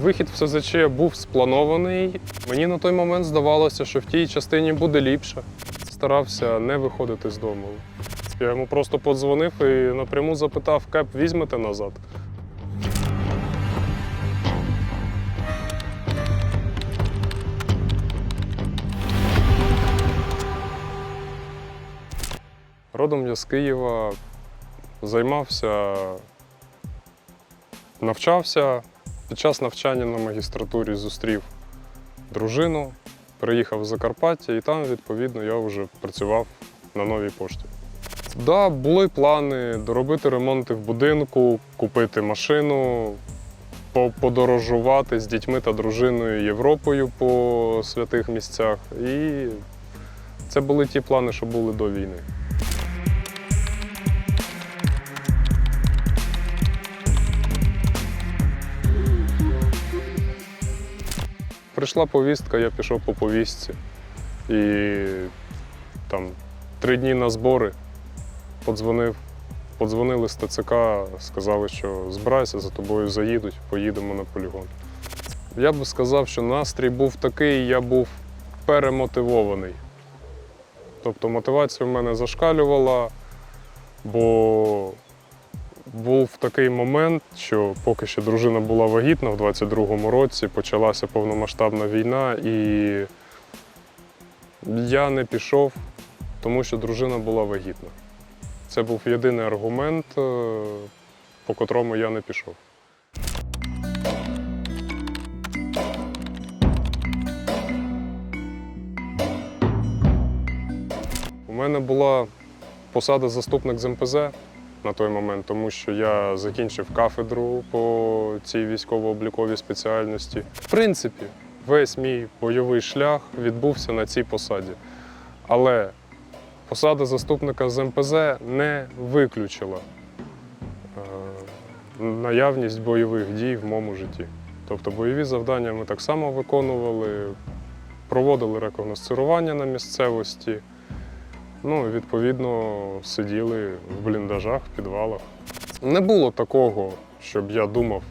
Вихід в СЗЧ був спланований. Мені на той момент здавалося, що в тій частині буде ліпше. Старався не виходити з дому. Я йому просто подзвонив і напряму запитав, кеп візьмете назад. Родом я з Києва, займався, навчався. Під час навчання на магістратурі зустрів дружину, приїхав в Закарпаття і там, відповідно, я вже працював на новій пошті. Да, були плани доробити ремонти в будинку, купити машину, по- подорожувати з дітьми та дружиною Європою по святих місцях. І це були ті плани, що були до війни. Прийшла повістка, я пішов по повістці. І там три дні на збори подзвонив, подзвонили з ТЦК, сказали, що збирайся, за тобою заїдуть, поїдемо на полігон. Я би сказав, що настрій був такий, я був перемотивований. Тобто мотивація в мене зашкалювала, бо був такий момент, що поки ще дружина була вагітна в 22-му році, почалася повномасштабна війна, і я не пішов, тому що дружина була вагітна. Це був єдиний аргумент, е, по котрому я не пішов. У мене була посада заступник з МПЗ на той момент, тому що я закінчив кафедру по цій військово-обліковій спеціальності. В принципі, весь мій бойовий шлях відбувся на цій посаді. Але посада заступника з МПЗ не виключила е, наявність бойових дій в моєму житті. Тобто бойові завдання ми так само виконували, проводили рекогносцирування на місцевості. Ну, відповідно, сиділи в бліндажах, в підвалах. Не було такого, щоб я думав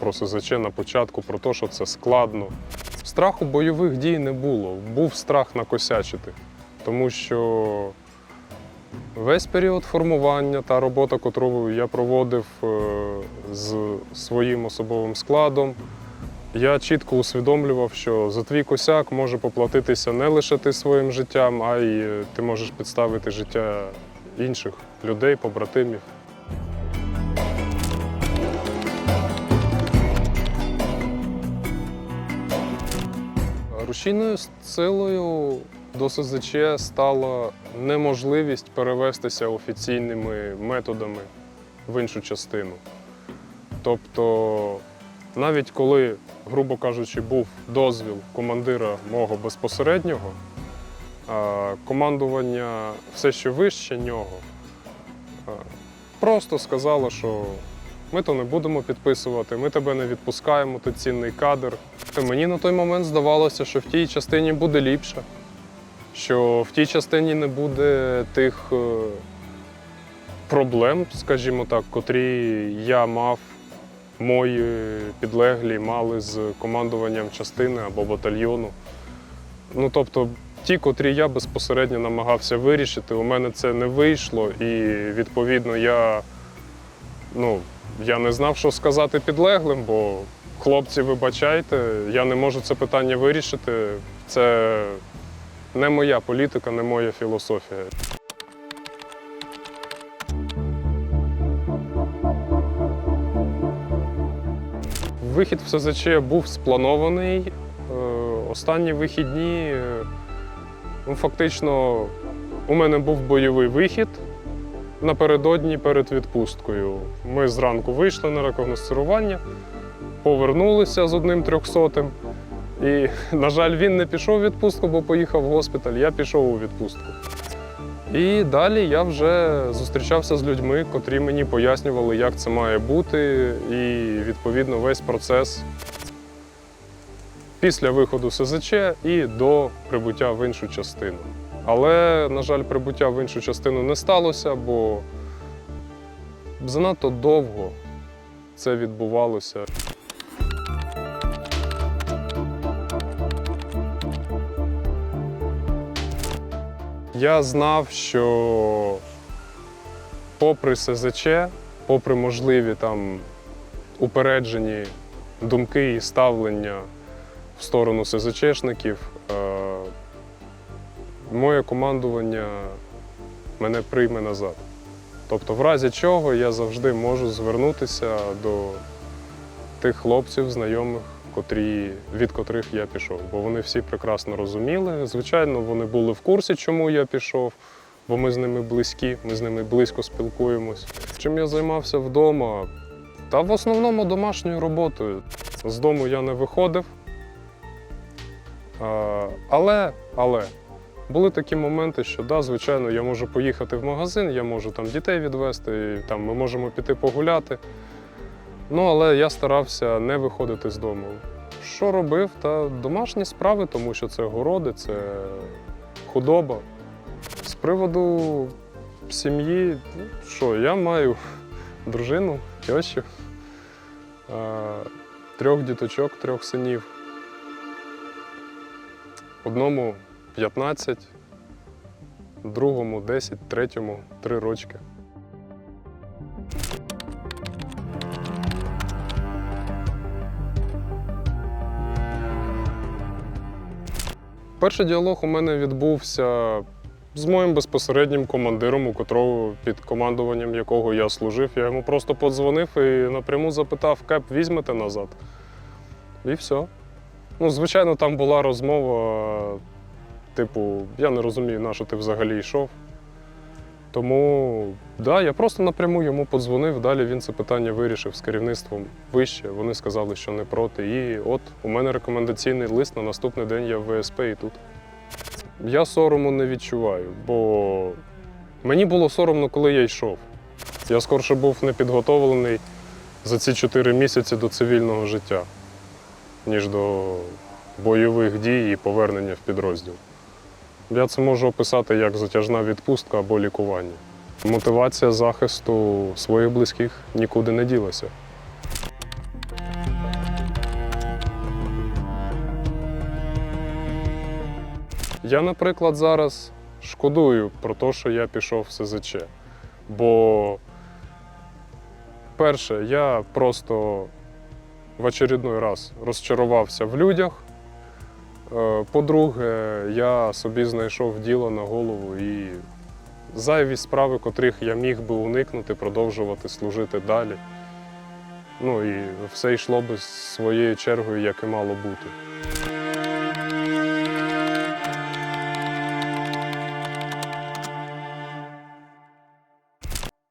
про СЗЧ на початку, про те, що це складно. Страху бойових дій не було. Був страх накосячити. Тому що весь період формування та робота, котру я проводив е, з своїм особовим складом, я чітко усвідомлював, що за твій косяк може поплатитися не лише ти своїм життям, а й е, ти можеш підставити життя інших людей, побратимів. Рушійною силою до СЗЧ стала неможливість перевестися офіційними методами в іншу частину. Тобто, навіть коли, грубо кажучи, був дозвіл командира мого безпосереднього, командування все ще вище нього, просто сказало, що ми то не будемо підписувати, ми тебе не відпускаємо, ти цінний кадр. Мені на той момент здавалося, що в тій частині буде ліпше, що в тій частині не буде тих е, проблем, скажімо так, котрі я мав, мої підлеглі мали з командуванням частини або батальйону. Ну тобто, ті, котрі я безпосередньо намагався вирішити, у мене це не вийшло, і відповідно я, ну, я не знав, що сказати підлеглим, бо хлопці, вибачайте, я не можу це питання вирішити. Це не моя політика, не моя філософія. Вихід в СЗЧ був спланований. Е, Останні вихідні, е, ну, фактично, у мене був бойовий вихід напередодні перед відпусткою. Ми зранку вийшли на рекогносцирування, повернулися з одним трьохсотим. І, на жаль, він не пішов у відпустку, бо поїхав в госпіталь. Я пішов у відпустку. І далі я вже зустрічався з людьми, котрі мені пояснювали, як це має бути, і відповідно весь процес після виходу СЗЧ і до прибуття в іншу частину. Але, на жаль, прибуття в іншу частину не сталося, бо занадто довго це відбувалося. Я знав, що попри СЗЧ, попри можливі там упереджені думки і ставлення в сторону СЗЧшників, е, моє командування мене прийме назад. Тобто, в разі чого я завжди можу звернутися до тих хлопців, знайомих, котрі, від котрих я пішов. Бо вони всі прекрасно розуміли. Звичайно, вони були в курсі, чому я пішов, бо ми з ними близькі, ми з ними близько спілкуємось. Чим я займався вдома? Та в основному домашньою роботою. З дому я не виходив. Але, але були такі моменти, що да, звичайно, я можу поїхати в магазин, я можу там дітей відвезти, там, ми можемо піти погуляти. Ну, але я старався не виходити з дому. Що робив? Та домашні справи, тому що це городи, це худоба. З приводу сім'ї, ну, що, я маю дружину, тещу, трьох діточок, трьох синів. Одному 15, другому 10, третьому 3 рочки. Перший діалог у мене відбувся з моїм безпосереднім командиром, у котрого під командуванням якого я служив. Я йому просто подзвонив і напряму запитав, кеп візьмете назад. І все. Ну, звичайно, там була розмова, типу, я не розумію, на що ти взагалі йшов. Тому, да, я просто напряму йому подзвонив, далі він це питання вирішив з керівництвом вище. Вони сказали, що не проти. І от у мене рекомендаційний лист на наступний день я в ВСП і тут. Я сорому не відчуваю, бо мені було соромно, коли я йшов. Я скорше був непідготовлений за ці чотири місяці до цивільного життя, ніж до бойових дій і повернення в підрозділ. Я це можу описати як затяжна відпустка або лікування. Мотивація захисту своїх близьких нікуди не ділася. Я, наприклад, зараз шкодую про те, що я пішов в СЗЧ. Бо, перше, я просто в очередной раз розчарувався в людях. Е, По-друге, я собі знайшов діло на голову і зайві справи, котрих я міг би уникнути, продовжувати служити далі. Ну і все йшло би своєю чергою, як і мало бути.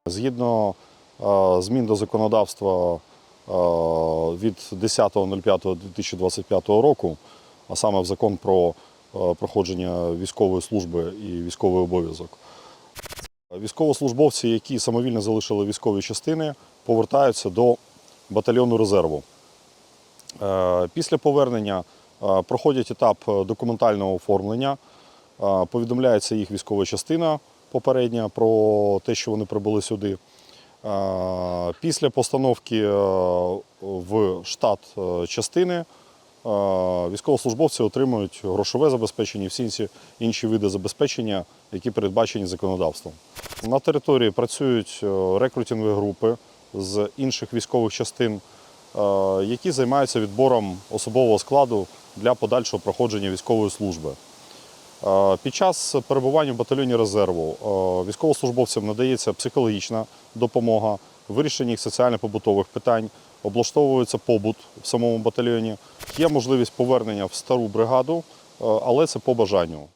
Згідно е, змін до законодавства е, від 10.05.2025 року, а саме в закон про е, проходження військової служби і військовий обов'язок, військовослужбовці, які самовільно залишили військові частини, повертаються до батальйону резерву. Е, Після повернення е, проходять етап документального оформлення, повідомляється їх військова частина попередня про те, що вони прибули сюди. Після постановки в штат частини військовослужбовці отримують грошове забезпечення і всі інші- види забезпечення, які передбачені законодавством. На території працюють е, рекрутингові групи з інших військових частин, е, які займаються відбором особового складу для подальшого проходження військової служби. Е, Під час перебування в батальйоні резерву військовослужбовцям надається психологічна допомога, вирішення їх соціально-побутових питань, облаштовується побут в самому батальйоні. Є можливість повернення в стару бригаду, е, але це по бажанню.